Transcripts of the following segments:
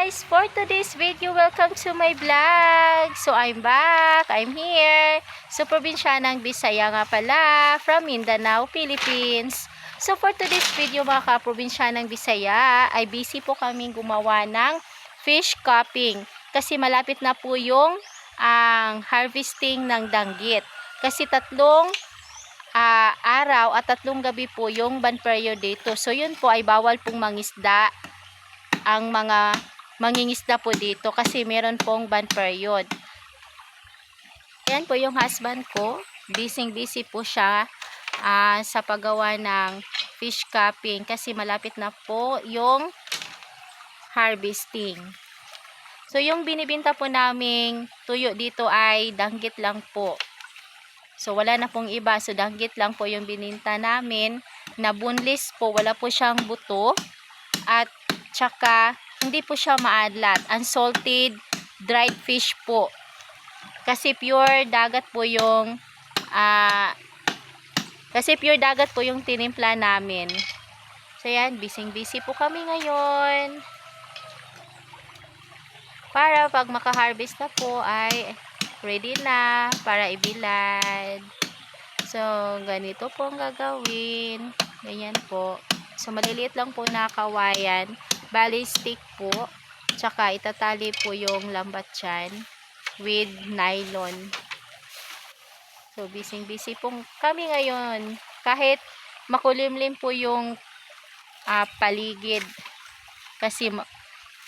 guys! For today's video, welcome to my vlog! So, I'm back. I'm here. So, probinsya ng Bisaya nga pala from Mindanao, Philippines. So, for today's video mga kaprobinsya ng Bisaya, ay busy po kaming gumawa ng fish cupping. Kasi malapit na po yung ang harvesting ng danggit. Kasi tatlong ah, araw at tatlong gabi po yung ban period dito. So, yun po ay bawal pong mangisda ang mga mangingisda po dito kasi meron pong ban period. Yan po yung husband ko. Busy busy po siya ah, sa paggawa ng fish cupping kasi malapit na po yung harvesting. So yung binibinta po naming tuyo dito ay danggit lang po. So wala na pong iba. So danggit lang po yung bininta namin na boneless po. Wala po siyang buto. At tsaka hindi po siya maadlat. Unsalted dried fish po. Kasi pure dagat po yung ah kasi pure dagat po yung tinimpla namin. So yan, busy-busy po kami ngayon. Para pag maka-harvest na po ay ready na para ibilad. So, ganito po ang gagawin. Ganyan po. So, maliliit lang po na kawayan. Bali stick po. Tsaka itatali po yung lambat dyan with nylon. So, busy-busy po kami ngayon. Kahit makulimlim po yung ah, paligid. Kasi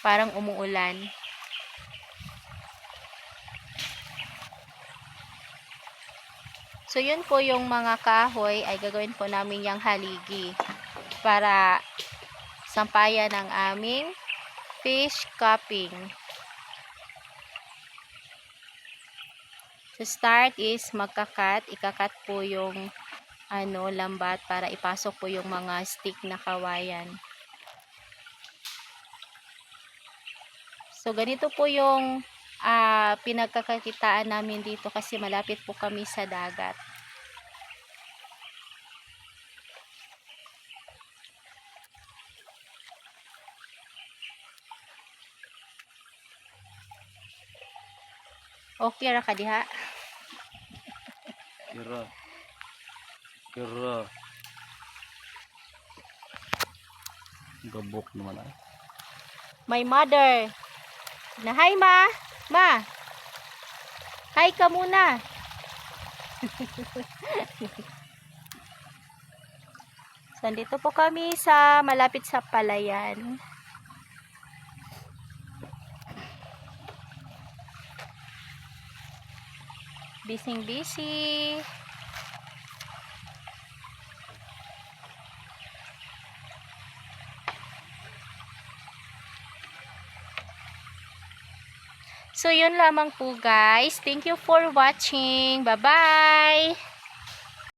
parang umuulan. So, yun po yung mga kahoy ay gagawin po namin yung haligi para sampayan ng aming fish cupping. So, start is magkakat. Ikakat po yung ano, lambat para ipasok po yung mga stick na kawayan. So, ganito po yung ah, pinagkakakitaan namin dito kasi malapit po kami sa dagat. Okay ra ka diha. Kira. Kira. Gabok naman ah. My mother. Na hi ma. Ma. Hi ka muna. so, dito po kami sa malapit sa palayan. Busy busy. So, yun lamang po guys. Thank you for watching. Bye-bye!